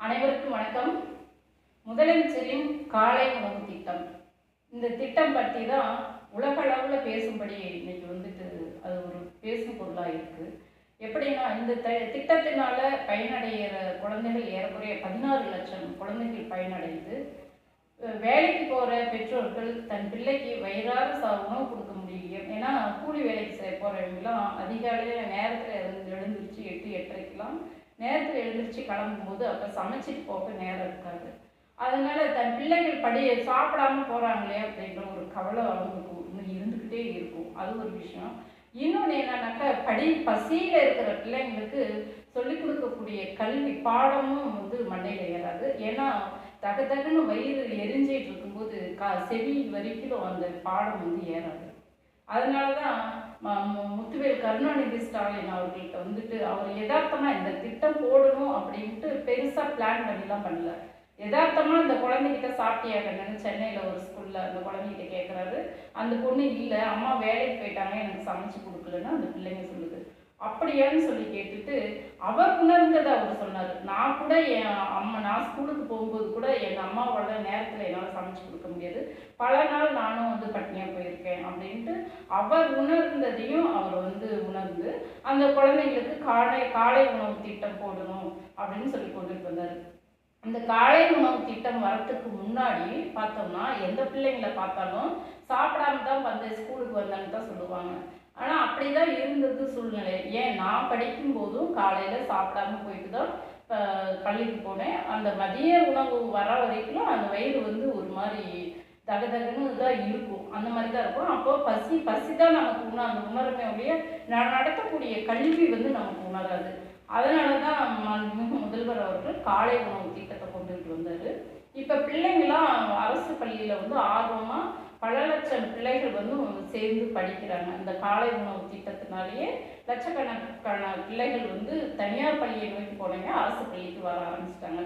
அனைவருக்கும் வணக்கம். முதலமைச்சரின் காலை உணவு திட்டம். இந்த திட்டம் பற்றி தான் உலக அளவில் பேசும்படி இன்னைக்கு வந்துட்டு அது ஒரு பேசும் பொருளாக இருக்குது எப்படின்னா இந்த த திட்டத்தினால பயனடைகிற குழந்தைகள் ஏறக்குறைய பதினாறு லட்சம் குழந்தைகள் பயனடையுது. வேலைக்கு போகிற பெற்றோர்கள் தன் பிள்ளைக்கு வயிறார சா உணவு கொடுக்க முடியும் ஏன்னா கூலி வேலைக்கு செய்ய போகிறவங்களாம் அதிகாலையில் நேரத்தில் எழுந்து எழுந்திருச்சு எட்டு எட்டரைக்கெல்லாம் நேரத்தில் எழுந்திரிச்சு கிளம்பும்போது அப்போ சமைச்சிட்டு போக நேரம் இருக்காது. அதனால தன் பிள்ளைகள் படி சாப்பிடாம போகிறாங்களே அப்படின்ற ஒரு கவலை அவங்களுக்கு இன்னும் இருந்துக்கிட்டே இருக்கும். அது ஒரு விஷயம். இன்னொன்று என்னன்னாக்கா படி பசியில் இருக்கிற பிள்ளைங்களுக்கு சொல்லிக் கொடுக்கக்கூடிய கல்வி பாடமும் வந்து மண்டையில் ஏறாது. ஏன்னா தக தகுன்னு வயிறு எரிஞ்சிட்டு இருக்கும்போது கா செவி வரைக்கும் அந்த பாடம் வந்து ஏறாது. அதனால தான் கருணாநிதி ஸ்டாலின் அவர்கள்ட்ட வந்துட்டு அவர் யதார்த்தமாக இந்த திட்டம் போடணும் அப்படின்ட்டு பெருசாக பிளான் பண்ணிலாம் பண்ணல. யதார்த்தமாக அந்த குழந்தைகிட்ட சாப்பிட்டியா கண்ணு சென்னையில் ஒரு ஸ்கூலில் அந்த குழந்தைகிட்ட கேட்குறாரு அந்த பொண்ணு இல்லை அம்மா வேலைக்கு போயிட்டாங்க எனக்கு சமைச்சு கொடுக்கலன்னு அந்த பிள்ளைங்க சொல்லுது. அப்படியான்னு சொல்லி கேட்டுட்டு அவர் உணர்ந்ததை அவர் சொன்னார். நான் கூட என் அம்மா நான் ஸ்கூலுக்கு போகும்போது கூட எங்கள் அம்மாவோட நேரத்தில் என்னால் சமைச்சு கொடுக்க முடியாது. பல நாள் நானும் வந்து பட்டினியாக அவர் உணர்ந்ததையும் அவர் வந்து உணர்ந்து அந்த குழந்தைங்களுக்கு காலை காலை உணவு திட்டம் போடணும் அப்படின்னு சொல்லி கொண்டுட்டு வந்தார். இந்த காலை உணவு திட்டம் வரத்துக்கு முன்னாடி பார்த்தோம்னா எந்த பிள்ளைங்களை பார்த்தாலும் சாப்பிடாம தான் வந்து ஸ்கூலுக்கு வந்தான்னு தான் சொல்லுவாங்க. ஆனால் அப்படி தான் இருந்தது சூழ்நிலை. ஏன்? நான் படிக்கும் போதும் காலையில் சாப்பிடாம போயிட்டு தான் பள்ளிக்கு போனேன். அந்த மதிய உணவு வர வரைக்கும் அந்த வயிறு வந்து ஒரு மாதிரி தகதகன்னு தான் இருக்கும். அந்த மாதிரி தான் இருக்கும். அப்போ பசி பசி தான் நமக்கு உண அந்த உணர்மை ஒழிய ந- நடத்தக்கூடிய கல்வி வந்து நமக்கு உணராது. அதனால தான் முதல்வர் அவர்கள் காலை உணவு திட்டத்தை கொண்டுட்டு வந்தார். இப்போ பிள்ளைங்களாம் அரசு பள்ளியில் வந்து ஆர்வமாக பல லட்சம் பிள்ளைகள் வந்து சேர்ந்து படிக்கிறாங்க. இந்த காலை உணவு திட்டத்தினாலேயே லட்சக்கணக்கான பிள்ளைகள் வந்து தனியார் பள்ளியை நோக்கி போனவங்க அரசு பள்ளிக்கு வர ஆரம்பிச்சிட்டாங்க.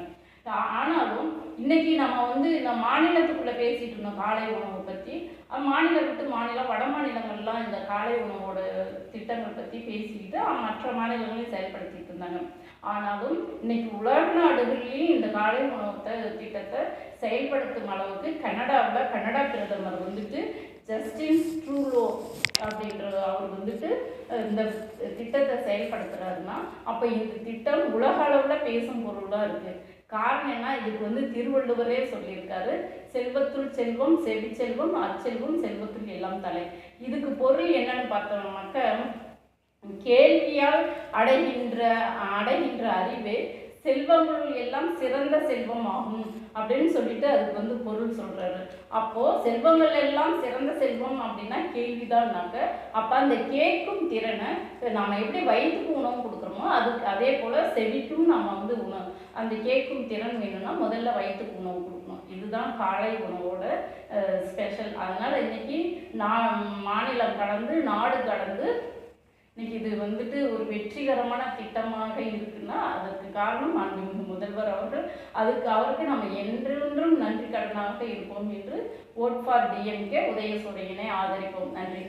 ஆனாலும் இன்னைக்கு நம்ம வந்து இந்த மாநிலத்துக்குள்ள பேசிட்டு இருந்தோம் காலை உணவை பற்றி மாநிலம் விட்டு மாநிலம் வட மாநிலங்கள்லாம் இந்த காலை உணவோட திட்டங்கள் பற்றி பேசிக்கிட்டு மற்ற மாநிலங்களையும் செயல்படுத்திட்டு இருந்தாங்க. ஆனாலும் இன்னைக்கு உலக நாடுகள்லேயும் இந்த காலை உணவு திட்டத்தை செயல்படுத்தும் அளவுக்கு கனடாவில் கனடா பிரதமர் வந்துட்டு ஜஸ்டின் ட்ரூலோ அப்படின்ற அவர் வந்துட்டு இந்த திட்டத்தை செயல்படுத்துறாருன்னா அப்போ இந்த திட்டம் உலக அளவில் பேசும் பொருளாக இருக்குது காரணம் என்ன? இதுக்கு வந்து திருவள்ளுவரே சொல்லியிருக்காரு. செல்வத்துள் செல்வம் செவி செல்வம் அச்செல்வம் செல்வத்துள் எல்லாம் தலை. இதுக்கு பொருள் என்னன்னு பார்த்தோம்னாக்க கேள்வியால் அடைகின்ற அடைகின்ற அறிவே செல்வங்களுள் எல்லாம் சிறந்த செல்வம் ஆகும் அப்படின்னு சொல்லிட்டு அதுக்கு வந்து பொருள் சொல்றாரு. அப்போ செல்வங்கள் எல்லாம் சிறந்த செல்வம் அப்படின்னா கேள்விதான்னாக்க அப்ப அந்த கேட்கும் திறனை நாம எப்படி வயிற்றுக்கு உணவு கொடுக்குறோமோ அதுக்கு அதே போல செவிக்கும் நம்ம வந்து உணவு அந்த கேட்கும் திறன் வேணும்னா முதல்ல வயிற்றுக்கு உணவு கொடுக்கணும். இதுதான் காலை உணவோட ஸ்பெஷல் அதனால இன்னைக்கு நான் மாநிலம் கடந்து நாடு கடந்து இன்னைக்கு இது வந்துட்டு ஒரு வெற்றிகரமான திட்டமாக இருக்குன்னா அதற்கு காரணம் அன்பின் முதல்வர் அவர்கள். அதுக்கு அவருக்கு நம்ம என்றென்றும் நன்றி கடனாக இருப்போம் என்று ஓட் ஃபார் டிஎம்கே உதயசூரியனை ஆதரிப்போம். நன்றி.